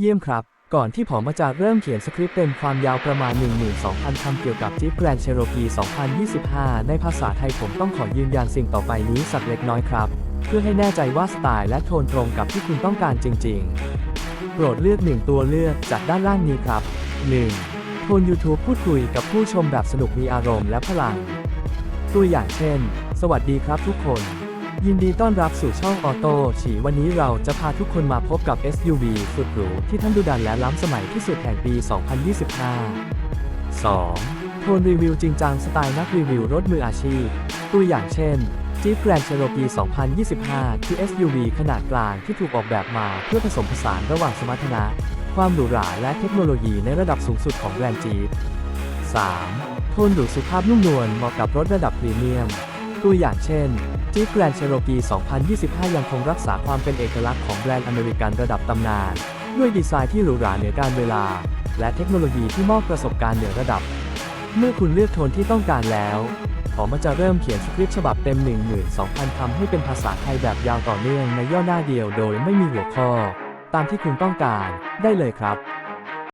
เยี่ยมครับ ก่อนที่ผมจะเริ่มเขียนสคริปต์เต็มความยาวประมาณ 12,000 คำเกี่ยวกับ Jeep Grand Cherokee 2025 ในภาษาไทยผมต้องขอยืนยันสิ่งต่อไปนี้สักเล็กน้อยครับ เพื่อให้แน่ใจว่าสไตล์และโทนตรงกับที่คุณต้องการจริง ๆ โปรดเลือก1ตัวเลือกจากด้านล่างนี้ครับ 1. โทน YouTube พูดคุยกับผู้ชมแบบสนุกมีอารมณ์และพลัง ตัวอย่างเช่น สวัสดีครับทุกคน ยินดีต้อนรับสู่ช่องออโต้ฉีวันนี้เราจะพาทุกคนมาพบกับ SUV สุดหรูที่ท่านดูดันและล้ำสมัยที่สุดแห่งปี 2025 2. โทนรีวิวจริงจังสไตล์นักรีวิวรถมืออาชีพ ตัวอย่างเช่น Jeep Grand Cherokee 2025 คือ SUV ขนาดกลางที่ถูกออกแบบมาเพื่อผสมผสานระหว่างสมรรถนะ ความหรูหราและเทคโนโลยีในระดับสูงสุดของแบรนด์ Jeep 3. โทนหรูสุภาพนุ่มนวลเหมาะกับรถระดับพรีเมียม ตัวอย่างเช่น Jeep Grand Cherokee 2025 ยังคงรักษาความเป็นเอกลักษณ์ของแบรนด์อเมริกันระดับตำนาน ด้วยดีไซน์ที่หรูหราเหนือการเวลา และเทคโนโลยีที่มอบประสบการณ์เหนือระดับ เมื่อคุณเลือกโทนที่ต้องการแล้วผมจะเริ่มเขียนสคริปต์ฉบับเต็ม 12,000 คำให้เป็นภาษาไทยแบบยาวต่อเนื่องในย่อหน้าเดียวโดยไม่มีหัวข้อ ตามที่คุณต้องการได้เลยครับ